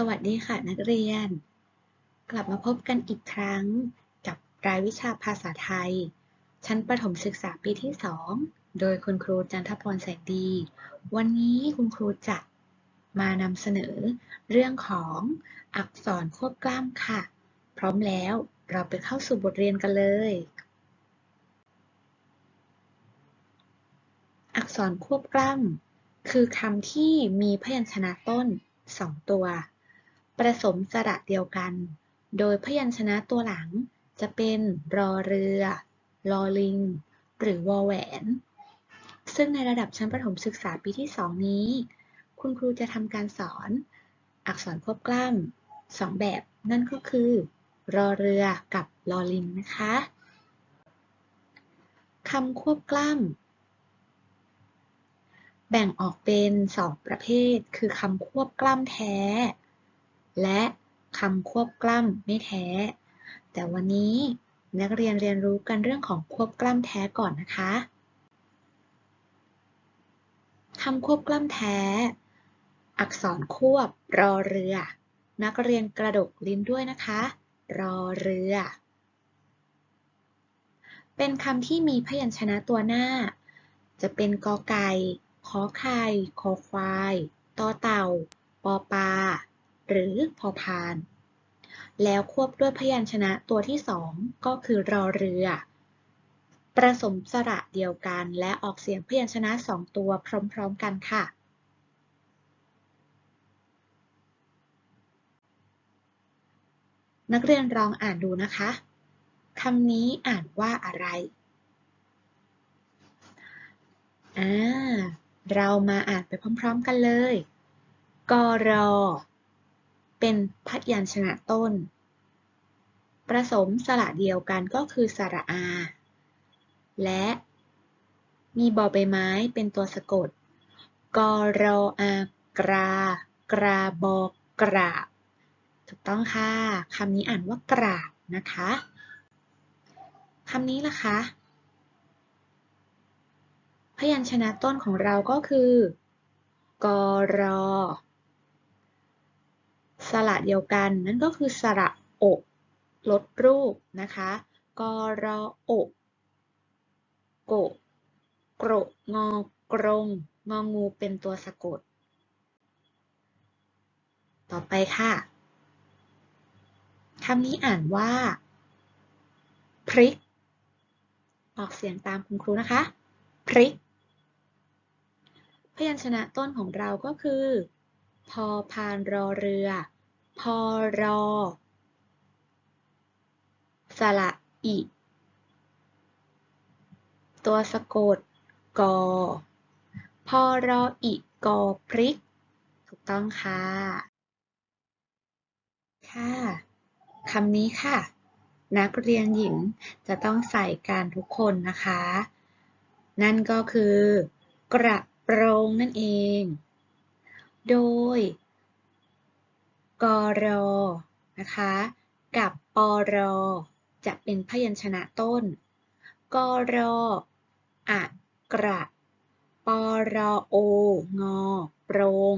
สวัสดีค่ะนักเรียน กลับมาพบกันอีกครั้งกับรายวิชาภาษาไทย ชั้นประถมศึกษาปีที่ 2 โดยคุณครูจันทพรแสงดี วันนี้คุณครูจะมานำเสนอเรื่องของอักษรควบกล้ำค่ะ พร้อมแล้วเราไปเข้าสู่บทเรียนกันเลย อักษรควบกล้ำคือคำที่มีพยัญชนะต้นสองตัว ผสมสระเดียวกัน โดยพยัญชนะตัวหลังจะเป็นรอเรือ ลอลิง หรือวอแหวน ซึ่งในระดับชั้นประถมศึกษาปีที่ 2 นี้ คุณครูจะทำการสอน อักษรควบกล้ำสองแบบ นั่นก็คือ รอเรือกับลอลิงนะคะคำควบกล้ำแบ่งออกเป็นสองประเภท คือคำควบกล้ำแท้ และคำควบกล้ำไม่แท้ แต่วันนี้นักเรียนเรียนรู้กันเรื่องของควบกล้ำแท้ก่อนนะคะคำควบกล้ำแท้ อักษรควบรอเรือ นักเรียนกระดกลิ้นด้วยนะคะ รอเรือ เป็นคำที่มีพยัญชนะตัวหน้า จะเป็นกอไก่ ขอไข่ คอควายต่อเต่า ปอปลา หรือพอพาน แล้วควบด้วยพยัญชนะตัวที่สองก็คือรอเรือ ประสมสระเดียวกันและออกเสียงพยัญชนะสองตัวพร้อมๆกันค่ะนักเรียนลองอ่านดูนะคะ คำนี้อ่านว่าอะไร อ่า เรามาอ่านไปพร้อมๆกันเลย กรอ เป็นพยัญชนะต้น ประสมสระเดียวกันก็คือสระอา และมีบอใบไม้เป็นตัวสะกด กรออากรา กราบอกราบ ถูกต้องค่ะ คำนี้อ่านว่ากราบนะคะ คำนี้ล่ะคะ พยัญชนะต้นของเราก็คือกรอ สระเดียวกัน นั่นก็คือสระอกลดรูปนะคะกรออกโกโกรงอกรงงองูเป็นตัวสะกด ต่อไปค่ะคำนี้อ่านว่า พริก ออกเสียงตามคุณครูนะคะ พริก พยัญชนะต้นของเราก็คือ พอพานรอเรือ พอรอ สระอิ ตัวสะกด กอ พอรออิกอพริก ถูกต้องค่ะ ค่ะคำนี้ค่ะ นักเรียนหญิงจะต้องใส่การทุกคนนะคะ นั่นก็คือ กระโปรงนั่นเอง โดย กรอนะคะ กับปรอจะเป็นพยัญชนะต้น กรออะกระปรอโองอโปรง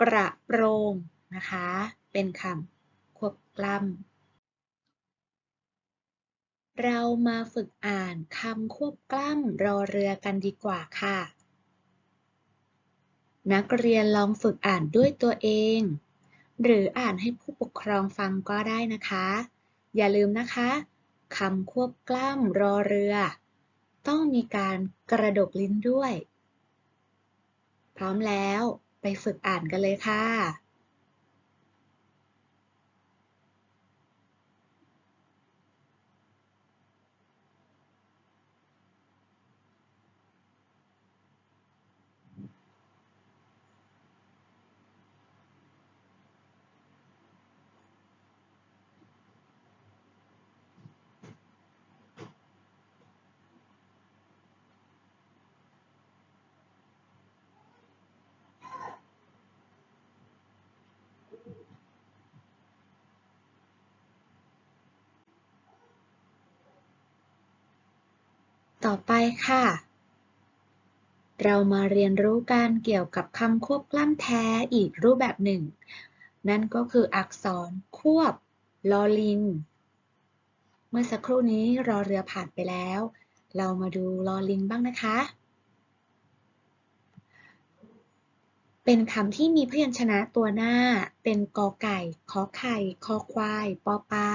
กระโปรงนะคะ เป็นคำควบกล้ำเรามาฝึกอ่านคำควบกล้ำรอเรือกันดีกว่าค่ะ นักเรียนลองฝึกอ่านด้วยตัวเอง หรืออ่านให้ผู้ปกครองฟังก็ได้นะคะ อย่าลืมนะคะคำควบกล้ำรอเรือ ต้องมีการกระดกลิ้นด้วย พร้อมแล้วไปฝึกอ่านกันเลยค่ะ ต่อไปค่ะ เรามาเรียนรู้กันเกี่ยวกับคำควบกล้ำแท้อีกรูปแบบหนึ่ง นั่นก็คืออักษรควบลอลิง เมื่อสักครู่นี้รอเรือผ่านไปแล้ว เรามาดูลอลิงบ้างนะคะ เป็นคำที่มีพยัญชนะตัวหน้า เป็นกอไก่ ขอไข่ คอควาย ปอปลา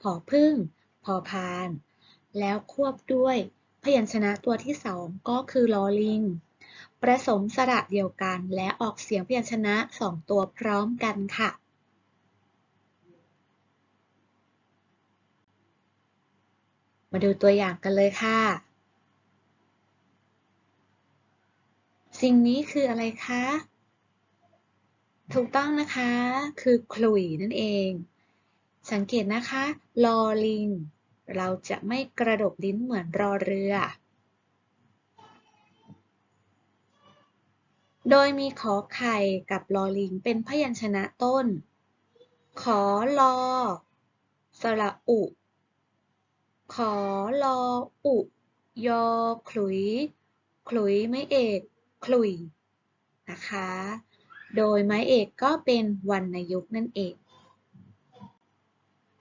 ผอพึ่ง พอพาน แล้วควบด้วย พยัญชนะตัวที่สองก็คือลอลิงประสมสระเดียวกัน และออกเสียงพยัญชนะสองตัวพร้อมกันค่ะ มาดูตัวอย่างกันเลยค่ะ สิ่งนี้คืออะไรคะ ถูกต้องนะคะ คือขลุ่ยนั่นเอง สังเกตนะคะ ลอลิง เราจะไม่กระดกลิ้นเหมือนรอเรือ โดยมีขอไข่กับลอลิงเป็นพยัญชนะต้น ขอลอ สระอุ ขอลออุ ยอขลุย ขลุยไม้เอกขลุยนะคะ โดยไม้เอกก็เป็นวรรณยุกต์นั่นเอง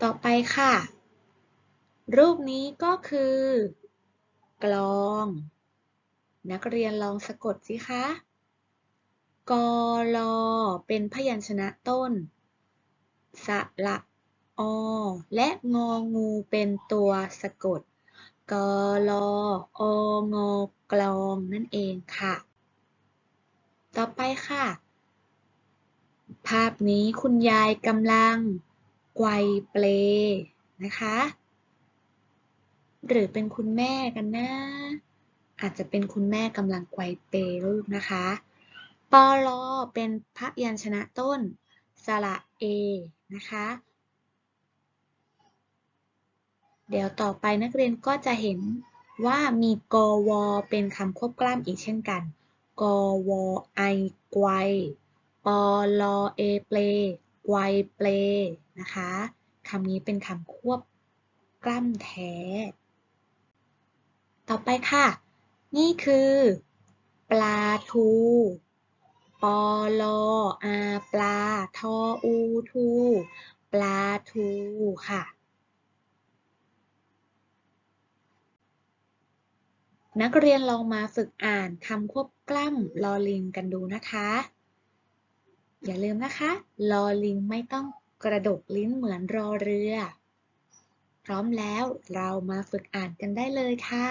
ต่อไปค่ะ รูปนี้ก็คือ กลอง นักเรียนลองสะกดสิคะกอลอเป็นพยัญชนะต้น สระอ และงองูเป็นตัวสะกดกอลอองอกลองนั่นเองค่ะ ต่อไปค่ะ ภาพนี้คุณยายกำลังไกวเปลนะคะ หรือเป็นคุณแม่กันนะ อาจจะเป็นคุณแม่กำลังไกวเปลูกนะคะปอลอเป็นพยัญชนะต้น สระเอนะคะ เดี๋ยวต่อไปนักเรียนก็จะเห็นว่ามีกอวอเป็นคำควบกล้ำอีกเช่นกัน กอวอไอไกวปอลอเอเปลไกวเปลนะคะคำนี้เป็นคำควบกล้ำแท้ ต่อไปค่ะ นี่คือ ปลาทู ปอลออาปลา ทออูทู ปลาทูค่ะ นักเรียนลองมาฝึกอ่านคำควบกล้ำลอลิงกันดูนะคะ อย่าลืมนะคะ ลอลิงไม่ต้องกระดกลิ้นเหมือนรอเรือ พร้อมแล้วเรามาฝึกอ่านกันได้เลยค่ะ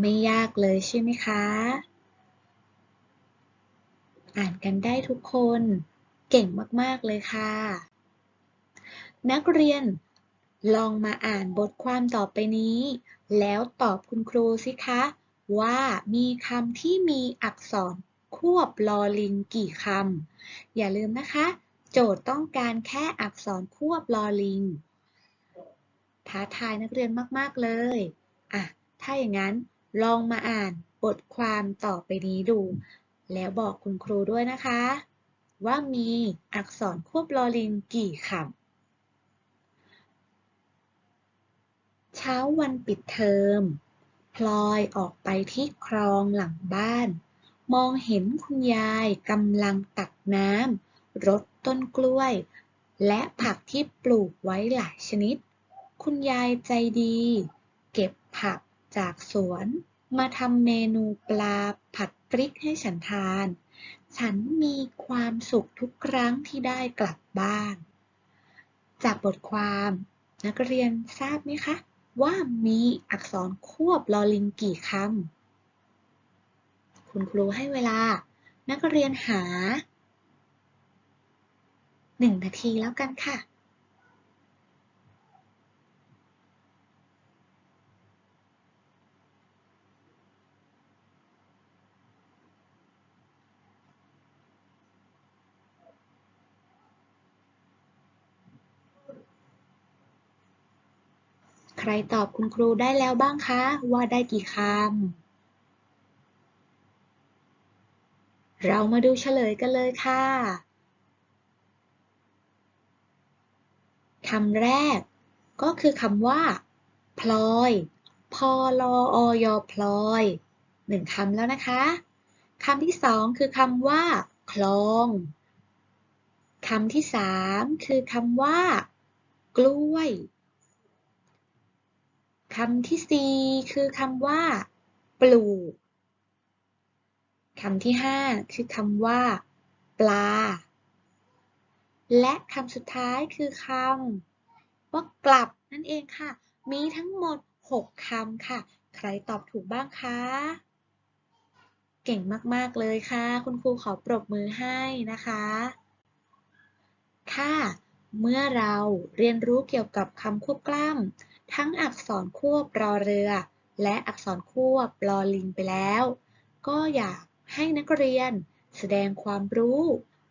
ไม่ยากเลยใช่ไหมคะ อ่านกันได้ทุกคน เก่งมาก ๆ เลยค่ะ นักเรียนลองมาอ่านบทความต่อไปนี้ แล้วตอบคุณครูสิคะ ว่ามีคำที่มีอักษรควบลอลิงกี่คำ อย่าลืมนะคะ โจทย์ต้องการแค่อักษรควบลอลิง ท้าทายนักเรียนมาก ๆ เลย อะ ถ้าอย่างนั้น ลองมาอ่านบทความต่อไปนี้ดู แล้วบอกคุณครูด้วยนะคะ ว่ามีอักษรควบลอลิงกี่คำ เช้าวันปิดเทอม พลอยออกไปที่คลองหลังบ้าน มองเห็นคุณยายกำลังตักน้ำรดต้นกล้วย และผักที่ปลูกไว้หลายชนิด คุณยายใจดี เก็บผัก จากสวนมาทำเมนูปลาผัดพริกให้ฉันทาน ฉันมีความสุขทุกครั้งที่ได้กลับบ้าน จากบทความนักเรียนทราบไหมคะ ว่ามีอักษรควบลอลิงกี่คำ คุณครูให้เวลา นักเรียนหาหนึ่งนาทีแล้วกันค่ะ รตอบคุณครูได้แล้วบ้างคะ ว่าได้กี่คำ เรามาดูเฉลยกันเลยค่ะ คำแรก ก็คือคำว่า พลอย พอลออยพลอยหนึ่งคำแล้วนะคะ คำที่สองคือคำว่า คลอง คำที่สามคือคำว่า กล้วย คำที่สี่คือคำว่า ปลูกคำที่ห้าคือคำว่า ปลา และคำสุดท้ายคือคำว่ากลับนั่นเองค่ะ มีทั้งหมด 6คำค่ะ ใครตอบถูกบ้างคะเก่งมาก ๆ เลยค่ะ คุณครูขอปรบมือให้นะคะ ค่ะ เมื่อเราเรียนรู้เกี่ยวกับคำควบกล้ำ ทั้งอักษรควบรอเรือ และอักษรควบรอลิงไปแล้ว ก็อยากให้นักเรียนแสดงความรู้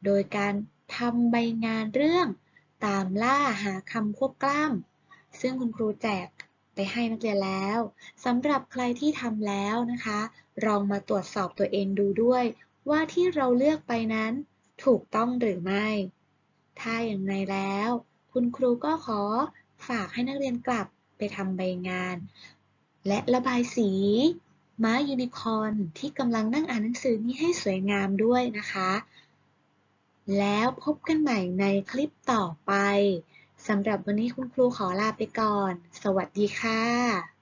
โดยการทำใบงานเรื่อง ตามล่าหาคำควบกล้ำซึ่งคุณครูแจกไปให้นักเรียนแล้วสำหรับใครที่ทำแล้วนะคะลองมาตรวจสอบตัวเองดูด้วย ว่าที่เราเลือกไปนั้นถูกต้องหรือไม่ ถ้าอย่างไรแล้ว คุณครูก็ขอฝากให้นักเรียนกลับ ทำใบงาน และระบายสีม้ายูนิคอร์นที่กำลังนั่งอ่านหนังสือนี้ให้สวยงามด้วยนะคะ แล้วพบกันใหม่ในคลิปต่อไปสำหรับวันนี้คุณครูขอลาไปก่อน สวัสดีค่ะ